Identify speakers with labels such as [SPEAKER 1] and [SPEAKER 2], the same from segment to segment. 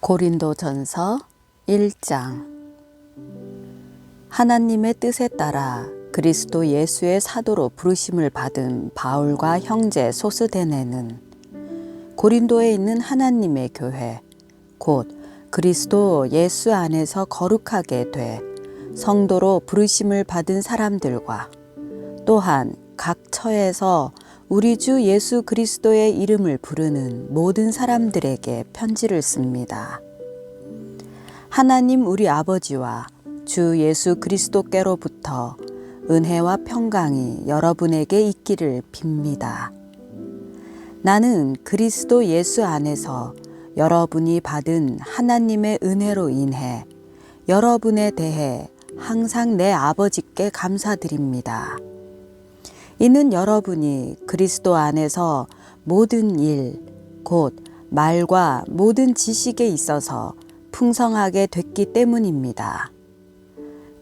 [SPEAKER 1] 고린도전서 1장. 하나님의 뜻에 따라 그리스도 예수의 사도로 부르심을 받은 바울과 형제 소스데네는 고린도에 있는 하나님의 교회 곧 그리스도 예수 안에서 거룩하게 돼 성도로 부르심을 받은 사람들과 또한 각 처에서 우리 주 예수 그리스도의 이름을 부르는 모든 사람들에게 편지를 씁니다. 하나님 우리 아버지와 주 예수 그리스도께로부터 은혜와 평강이 여러분에게 있기를 빕니다. 나는 그리스도 예수 안에서 여러분이 받은 하나님의 은혜로 인해 여러분에 대해 항상 내 아버지께 감사드립니다. 이는 여러분이 그리스도 안에서 모든 일, 곧 말과 모든 지식에 있어서 풍성하게 됐기 때문입니다.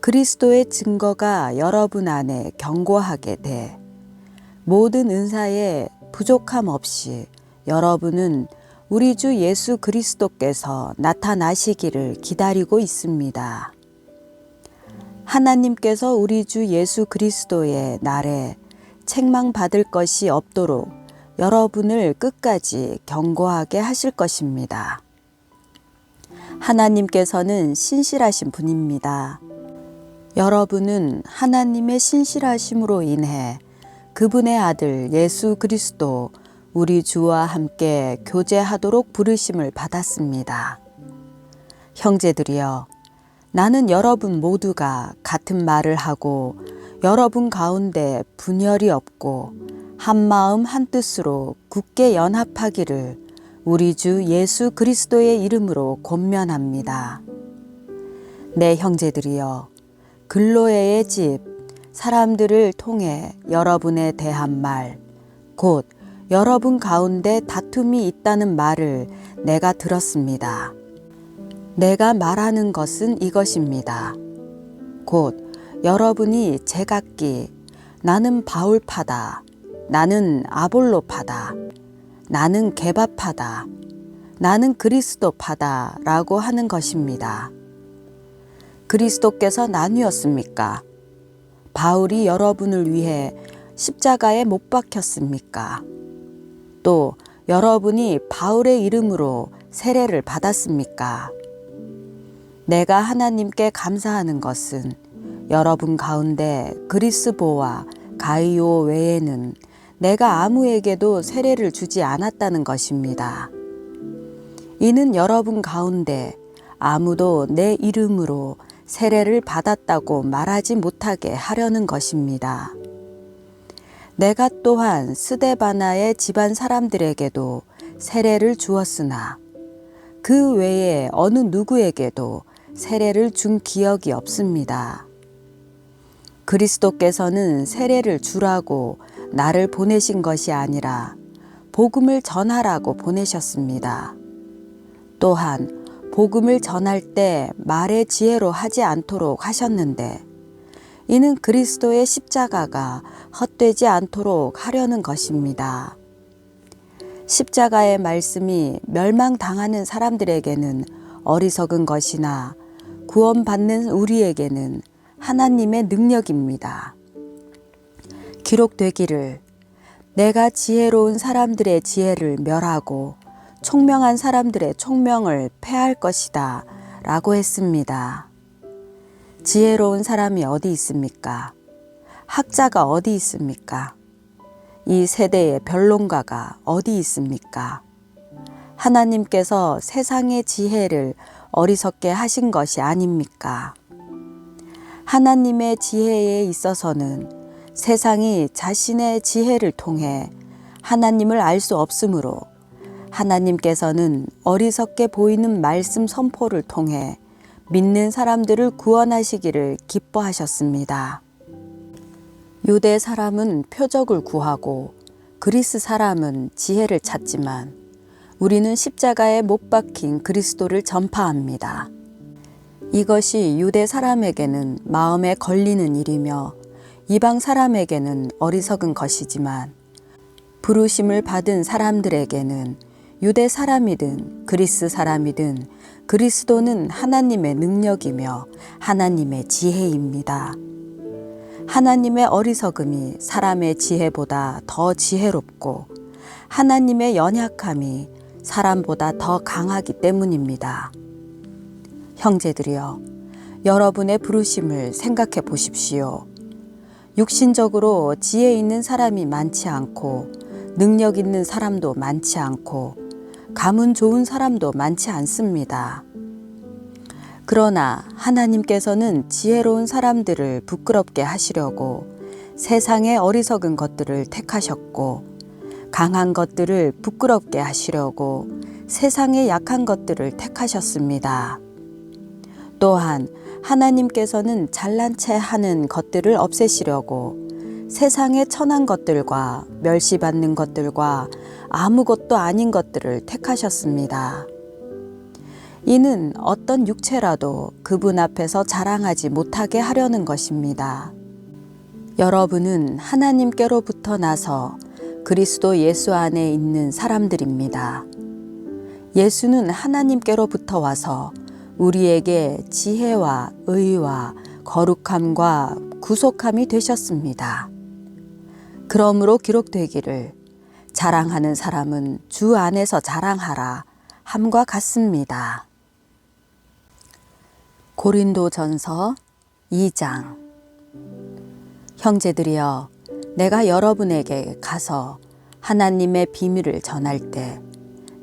[SPEAKER 1] 그리스도의 증거가 여러분 안에 견고하게 돼 모든 은사에 부족함 없이 여러분은 우리 주 예수 그리스도께서 나타나시기를 기다리고 있습니다. 하나님께서 우리 주 예수 그리스도의 날에 책망받을 것이 없도록 여러분을 끝까지 견고하게 하실 것입니다. 하나님께서는 신실하신 분입니다. 여러분은 하나님의 신실하심으로 인해 그분의 아들 예수 그리스도 우리 주와 함께 교제하도록 부르심을 받았습니다. 형제들이여, 나는 여러분 모두가 같은 말을 하고 여러분 가운데 분열이 없고 한 마음 한 뜻으로 굳게 연합하기를 우리 주 예수 그리스도의 이름으로 권면합니다. 내 형제들이여 글로에의 집 사람들을 통해 여러분에 대한 말, 곧 여러분 가운데 다툼이 있다는 말을 내가 들었습니다. 내가 말하는 것은 이것입니다. 곧 여러분이 제각기 나는 바울파다, 나는 아볼로파다, 나는 개바파다, 나는 그리스도파다 라고 하는 것입니다. 그리스도께서 나뉘었습니까? 바울이 여러분을 위해 십자가에 못 박혔습니까? 또 여러분이 바울의 이름으로 세례를 받았습니까? 내가 하나님께 감사하는 것은 여러분 가운데 그리스보와 가이오 외에는 내가 아무에게도 세례를 주지 않았다는 것입니다. 이는 여러분 가운데 아무도 내 이름으로 세례를 받았다고 말하지 못하게 하려는 것입니다. 내가 또한 스데바나의 집안 사람들에게도 세례를 주었으나 그 외에 어느 누구에게도 세례를 준 기억이 없습니다. 그리스도께서는 세례를 주라고 나를 보내신 것이 아니라 복음을 전하라고 보내셨습니다. 또한 복음을 전할 때 말의 지혜로 하지 않도록 하셨는데 이는 그리스도의 십자가가 헛되지 않도록 하려는 것입니다. 십자가의 말씀이 멸망당하는 사람들에게는 어리석은 것이나 구원받는 우리에게는 하나님의 능력입니다. 기록되기를 내가 지혜로운 사람들의 지혜를 멸하고 총명한 사람들의 총명을 패할 것이다 라고 했습니다. 지혜로운 사람이 어디 있습니까? 학자가 어디 있습니까? 이 세대의 변론가가 어디 있습니까? 하나님께서 세상의 지혜를 어리석게 하신 것이 아닙니까? 하나님의 지혜에 있어서는 세상이 자신의 지혜를 통해 하나님을 알 수 없으므로 하나님께서는 어리석게 보이는 말씀 선포를 통해 믿는 사람들을 구원하시기를 기뻐하셨습니다. 유대 사람은 표적을 구하고 그리스 사람은 지혜를 찾지만 우리는 십자가에 못 박힌 그리스도를 전파합니다. 이것이 유대 사람에게는 마음에 걸리는 일이며 이방 사람에게는 어리석은 것이지만 부르심을 받은 사람들에게는 유대 사람이든 그리스 사람이든 그리스도는 하나님의 능력이며 하나님의 지혜입니다. 하나님의 어리석음이 사람의 지혜보다 더 지혜롭고 하나님의 연약함이 사람보다 더 강하기 때문입니다. 형제들이여, 여러분의 부르심을 생각해 보십시오. 육신적으로 지혜 있는 사람이 많지 않고 능력 있는 사람도 많지 않고 가문 좋은 사람도 많지 않습니다. 그러나 하나님께서는 지혜로운 사람들을 부끄럽게 하시려고 세상의 어리석은 것들을 택하셨고 강한 것들을 부끄럽게 하시려고 세상의 약한 것들을 택하셨습니다. 또한 하나님께서는 잘난 체 하는 것들을 없애시려고 세상의 천한 것들과 멸시받는 것들과 아무것도 아닌 것들을 택하셨습니다. 이는 어떤 육체라도 그분 앞에서 자랑하지 못하게 하려는 것입니다. 여러분은 하나님께로부터 나서 그리스도 예수 안에 있는 사람들입니다. 예수는 하나님께로부터 와서 우리에게 지혜와 의와 거룩함과 구속함이 되셨습니다. 그러므로 기록되기를 자랑하는 사람은 주 안에서 자랑하라 함과 같습니다. 고린도 전서 2장 형제들이여 내가 여러분에게 가서 하나님의 비밀을 전할 때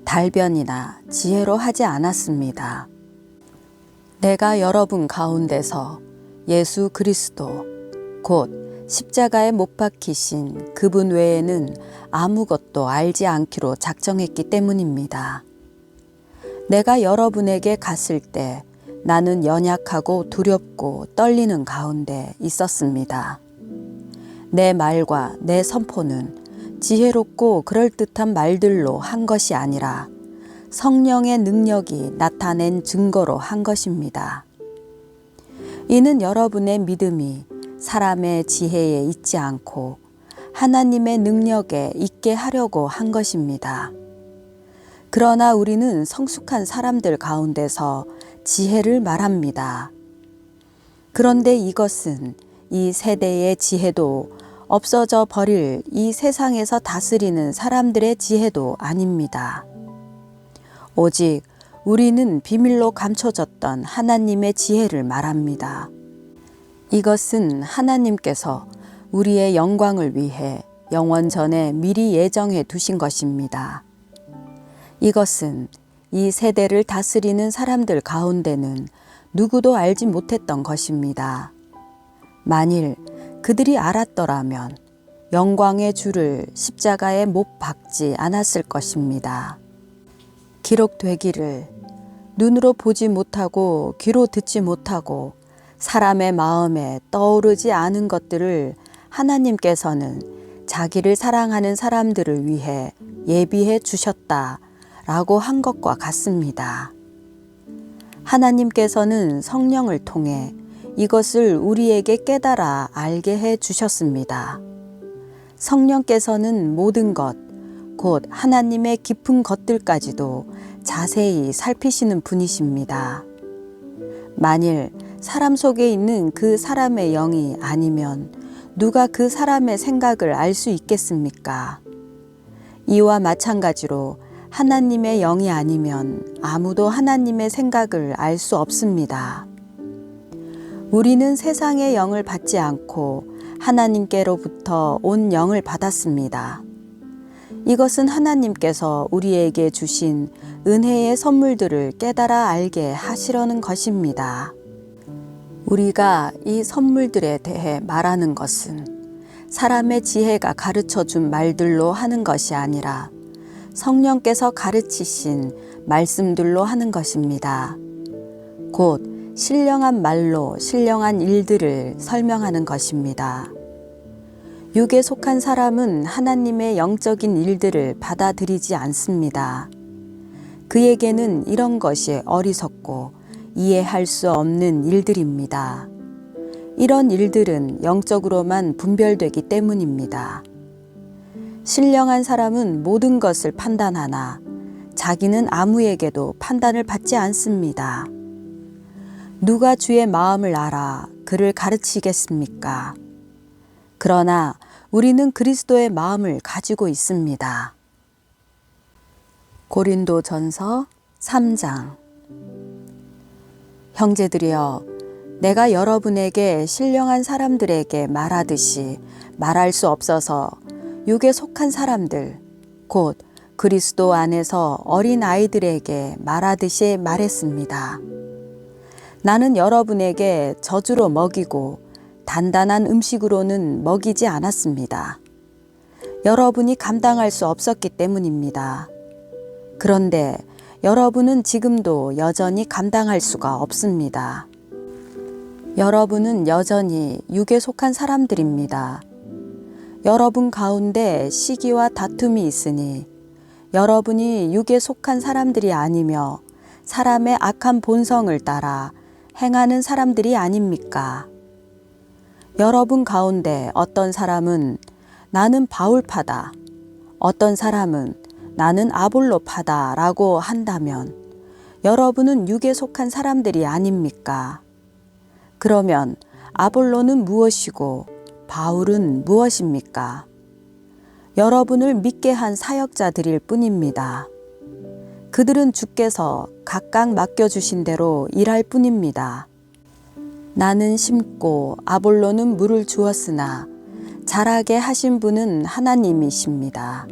[SPEAKER 1] 달변이나 지혜로 하지 않았습니다. 내가 여러분 가운데서 예수 그리스도 곧 십자가에 못 박히신 그분 외에는 아무것도 알지 않기로 작정했기 때문입니다. 내가 여러분에게 갔을 때 나는 연약하고 두렵고 떨리는 가운데 있었습니다. 내 말과 내 선포는 지혜롭고 그럴듯한 말들로 한 것이 아니라 성령의 능력이 나타낸 증거로 한 것입니다. 이는 여러분의 믿음이 사람의 지혜에 있지 않고 하나님의 능력에 있게 하려고 한 것입니다. 그러나 우리는 성숙한 사람들 가운데서 지혜를 말합니다. 그런데 이것은 이 세대의 지혜도 없어져 버릴 이 세상에서 다스리는 사람들의 지혜도 아닙니다. 오직 우리는 비밀로 감춰졌던 하나님의 지혜를 말합니다. 이것은 하나님께서 우리의 영광을 위해 영원 전에 미리 예정해 두신 것입니다. 이것은 이 세대를 다스리는 사람들 가운데는 누구도 알지 못했던 것입니다. 만일 그들이 알았더라면 영광의 주를 십자가에 못 박지 않았을 것입니다. 기록되기를 눈으로 보지 못하고 귀로 듣지 못하고 사람의 마음에 떠오르지 않은 것들을 하나님께서는 자기를 사랑하는 사람들을 위해 예비해 주셨다 라고 한 것과 같습니다. 하나님께서는 성령을 통해 이것을 우리에게 깨달아 알게 해 주셨습니다. 성령께서는 모든 것, 곧 하나님의 깊은 것들까지도 자세히 살피시는 분이십니다. 만일 사람 속에 있는 그 사람의 영이 아니면 누가 그 사람의 생각을 알 수 있겠습니까? 이와 마찬가지로 하나님의 영이 아니면 아무도 하나님의 생각을 알 수 없습니다. 우리는 세상의 영을 받지 않고 하나님께로부터 온 영을 받았습니다. 이것은 하나님께서 우리에게 주신 은혜의 선물들을 깨달아 알게 하시려는 것입니다. 우리가 이 선물들에 대해 말하는 것은 사람의 지혜가 가르쳐 준 말들로 하는 것이 아니라 성령께서 가르치신 말씀들로 하는 것입니다. 곧 신령한 말로 신령한 일들을 설명하는 것입니다. 육에 속한 사람은 하나님의 영적인 일들을 받아들이지 않습니다. 그에게는 이런 것이 어리석고 이해할 수 없는 일들입니다. 이런 일들은 영적으로만 분별되기 때문입니다. 신령한 사람은 모든 것을 판단하나 자기는 아무에게도 판단을 받지 않습니다. 누가 주의 마음을 알아 그를 가르치겠습니까? 그러나 우리는 그리스도의 마음을 가지고 있습니다. 고린도 전서 3장 형제들이여 내가 여러분에게 신령한 사람들에게 말하듯이 말할 수 없어서 육에 속한 사람들 곧 그리스도 안에서 어린 아이들에게 말하듯이 말했습니다. 나는 여러분에게 저주로 먹이고 단단한 음식으로는 먹이지 않았습니다. 여러분이 감당할 수 없었기 때문입니다. 그런데 여러분은 지금도 여전히 감당할 수가 없습니다. 여러분은 여전히 육에 속한 사람들입니다. 여러분 가운데 시기와 다툼이 있으니 여러분이 육에 속한 사람들이 아니며 사람의 악한 본성을 따라 행하는 사람들이 아닙니까? 여러분 가운데 어떤 사람은 나는 바울파다. 어떤 사람은 나는 아볼로파다 라고 한다면 여러분은 육에 속한 사람들이 아닙니까? 그러면 아볼로는 무엇이고 바울은 무엇입니까? 여러분을 믿게 한 사역자들일 뿐입니다. 그들은 주께서 각각 맡겨주신 대로 일할 뿐입니다. 나는 심고 아볼로는 물을 주었으나 자라게 하신 분은 하나님이십니다.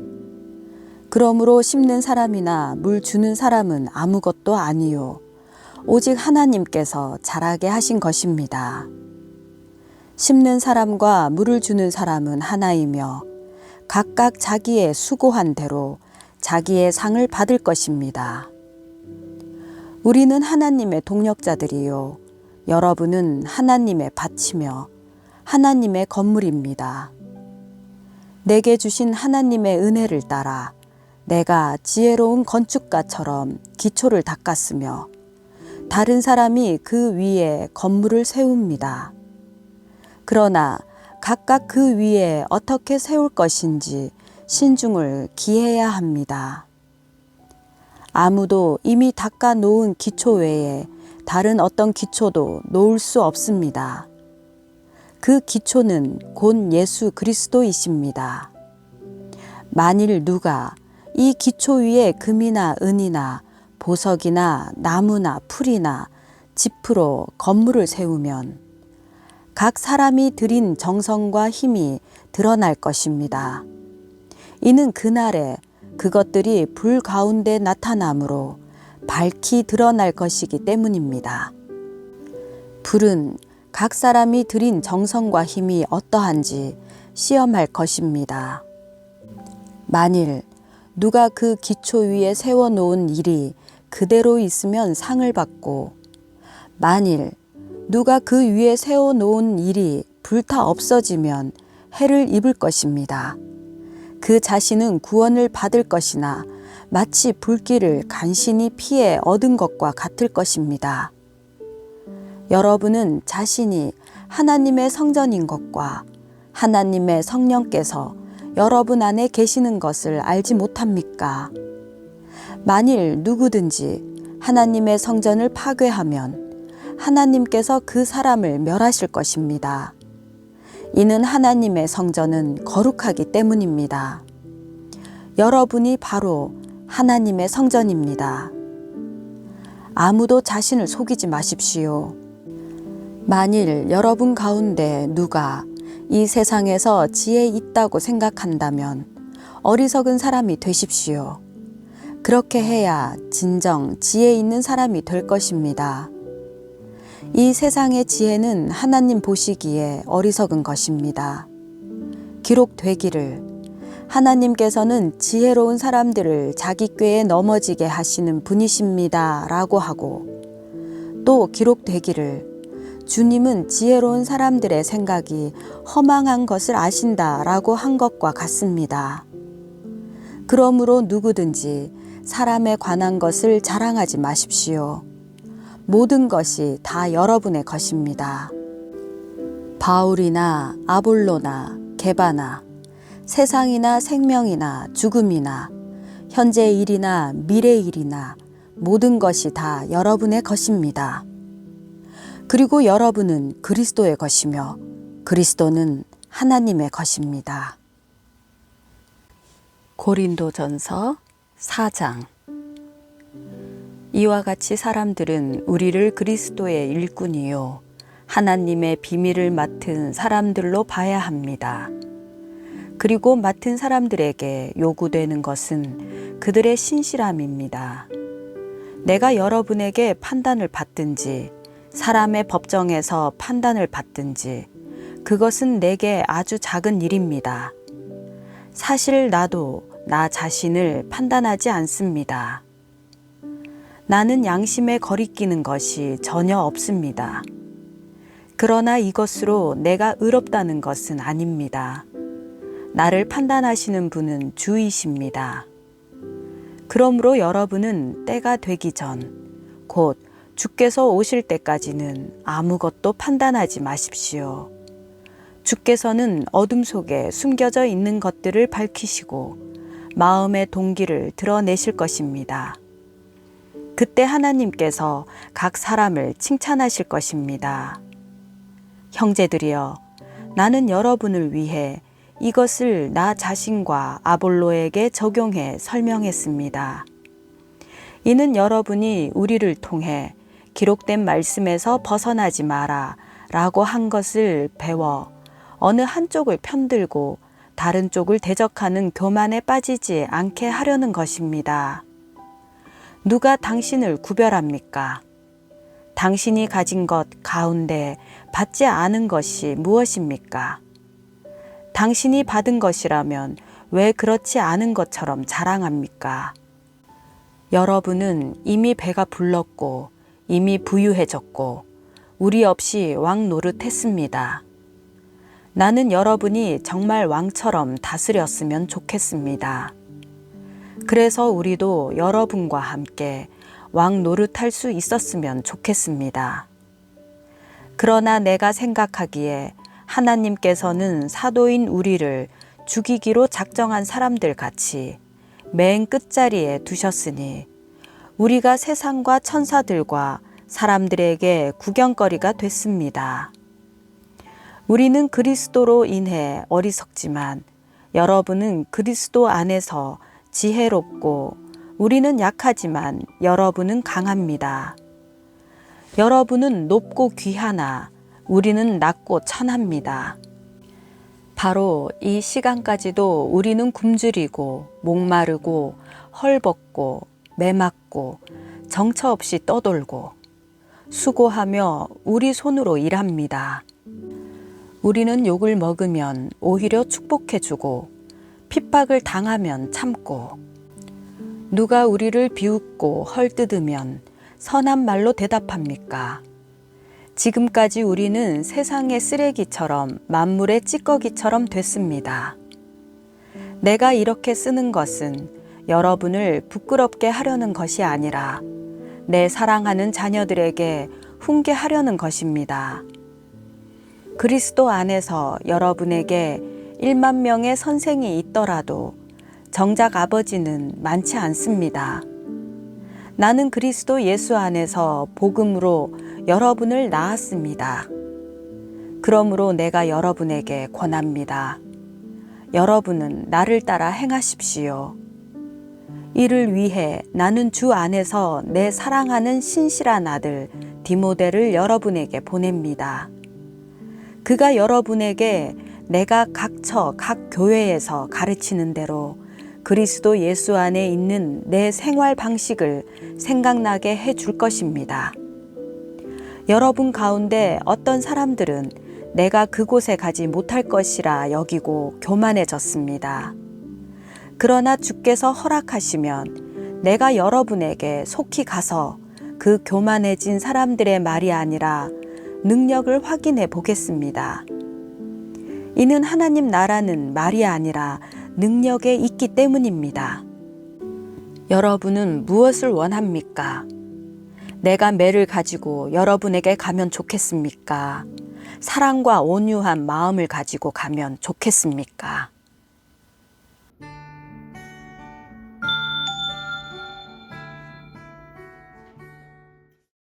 [SPEAKER 1] 그러므로 심는 사람이나 물 주는 사람은 아무것도 아니요. 오직 하나님께서 자라게 하신 것입니다. 심는 사람과 물을 주는 사람은 하나이며 각각 자기의 수고한 대로 자기의 상을 받을 것입니다. 우리는 하나님의 동력자들이요. 여러분은 하나님의 밭이며 하나님의 건물입니다. 내게 주신 하나님의 은혜를 따라 내가 지혜로운 건축가처럼 기초를 닦았으며 다른 사람이 그 위에 건물을 세웁니다. 그러나 각각 그 위에 어떻게 세울 것인지 신중을 기해야 합니다. 아무도 이미 닦아 놓은 기초 외에 다른 어떤 기초도 놓을 수 없습니다. 그 기초는 곧 예수 그리스도이십니다. 만일 누가 이 기초 위에 금이나 은이나 보석이나 나무나 풀이나 지프로 건물을 세우면 각 사람이 들인 정성과 힘이 드러날 것입니다. 이는 그날에 그것들이 불 가운데 나타나므로 밝히 드러날 것이기 때문입니다. 불은 각 사람이 들인 정성과 힘이 어떠한지 시험할 것입니다. 만일 누가 그 기초 위에 세워놓은 일이 그대로 있으면 상을 받고, 만일 누가 그 위에 세워놓은 일이 불타 없어지면 해를 입을 것입니다. 그 자신은 구원을 받을 것이나 마치 불길을 간신히 피해 얻은 것과 같을 것입니다. 여러분은 자신이 하나님의 성전인 것과 하나님의 성령께서 여러분 안에 계시는 것을 알지 못합니까? 만일 누구든지 하나님의 성전을 파괴하면 하나님께서 그 사람을 멸하실 것입니다. 이는 하나님의 성전은 거룩하기 때문입니다. 여러분이 바로 하나님의 성전입니다. 아무도 자신을 속이지 마십시오. 만일 여러분 가운데 누가 이 세상에서 지혜 있다고 생각한다면 어리석은 사람이 되십시오. 그렇게 해야 진정 지혜 있는 사람이 될 것입니다. 이 세상의 지혜는 하나님 보시기에 어리석은 것입니다. 기록되기를 하나님께서는 지혜로운 사람들을 자기 꾀에 넘어지게 하시는 분이십니다. 라고 하고 또 기록되기를 주님은 지혜로운 사람들의 생각이 허망한 것을 아신다 라고 한 것과 같습니다. 그러므로 누구든지 사람에 관한 것을 자랑하지 마십시오. 모든 것이 다 여러분의 것입니다. 바울이나 아볼로나 게바나 세상이나 생명이나 죽음이나 현재 일이나 미래 일이나 모든 것이 다 여러분의 것입니다. 그리고 여러분은 그리스도의 것이며 그리스도는 하나님의 것입니다. 고린도전서 4장 이와 같이 사람들은 우리를 그리스도의 일꾼이요 하나님의 비밀을 맡은 사람들로 봐야 합니다. 그리고 맡은 사람들에게 요구되는 것은 그들의 신실함입니다. 내가 여러분에게 판단을 받든지 사람의 법정에서 판단을 받든지 그것은 내게 아주 작은 일입니다. 사실 나도 나 자신을 판단하지 않습니다. 나는 양심에 거리끼는 것이 전혀 없습니다. 그러나 이것으로 내가 의롭다는 것은 아닙니다. 나를 판단하시는 분은 주이십니다. 그러므로 여러분은 때가 되기 전, 곧 주께서 오실 때까지는 아무것도 판단하지 마십시오. 주께서는 어둠 속에 숨겨져 있는 것들을 밝히시고 마음의 동기를 드러내실 것입니다. 그때 하나님께서 각 사람을 칭찬하실 것입니다. 형제들이여, 나는 여러분을 위해 이것을 나 자신과 아볼로에게 적용해 설명했습니다. 이는 여러분이 우리를 통해 기록된 말씀에서 벗어나지 마라 라고 한 것을 배워 어느 한쪽을 편들고 다른 쪽을 대적하는 교만에 빠지지 않게 하려는 것입니다. 누가 당신을 구별합니까? 당신이 가진 것 가운데 받지 않은 것이 무엇입니까? 당신이 받은 것이라면 왜 그렇지 않은 것처럼 자랑합니까? 여러분은 이미 배가 불렀고 이미 부유해졌고 우리 없이 왕 노릇했습니다. 나는 여러분이 정말 왕처럼 다스렸으면 좋겠습니다. 그래서 우리도 여러분과 함께 왕 노릇할 수 있었으면 좋겠습니다. 그러나 내가 생각하기에 하나님께서는 사도인 우리를 죽이기로 작정한 사람들 같이 맨 끝자리에 두셨으니 우리가 세상과 천사들과 사람들에게 구경거리가 됐습니다. 우리는 그리스도로 인해 어리석지만 여러분은 그리스도 안에서 지혜롭고 우리는 약하지만 여러분은 강합니다. 여러분은 높고 귀하나 우리는 낮고 천합니다. 바로 이 시간까지도 우리는 굶주리고 목마르고 헐벗고 매맞고 정처 없이 떠돌고 수고하며 우리 손으로 일합니다. 우리는 욕을 먹으면 오히려 축복해주고 핍박을 당하면 참고 누가 우리를 비웃고 헐뜯으면 선한 말로 대답합니까? 지금까지 우리는 세상의 쓰레기처럼 만물의 찌꺼기처럼 됐습니다. 내가 이렇게 쓰는 것은 여러분을 부끄럽게 하려는 것이 아니라 내 사랑하는 자녀들에게 훈계하려는 것입니다. 그리스도 안에서 여러분에게 1만 명의 선생이 있더라도 정작 아버지는 많지 않습니다. 나는 그리스도 예수 안에서 복음으로 여러분을 낳았습니다. 그러므로 내가 여러분에게 권합니다. 여러분은 나를 따라 행하십시오. 이를 위해 나는 주 안에서 내 사랑하는 신실한 아들 디모데를 여러분에게 보냅니다. 그가 여러분에게 내가 각처 각 교회에서 가르치는 대로 그리스도 예수 안에 있는 내 생활 방식을 생각나게 해줄 것입니다. 여러분 가운데 어떤 사람들은 내가 그곳에 가지 못할 것이라 여기고 교만해졌습니다. 그러나 주께서 허락하시면 내가 여러분에게 속히 가서 그 교만해진 사람들의 말이 아니라 능력을 확인해 보겠습니다. 이는 하나님 나라는 말이 아니라 능력에 있기 때문입니다. 여러분은 무엇을 원합니까? 내가 매를 가지고 여러분에게 가면 좋겠습니까? 사랑과 온유한 마음을 가지고 가면 좋겠습니까?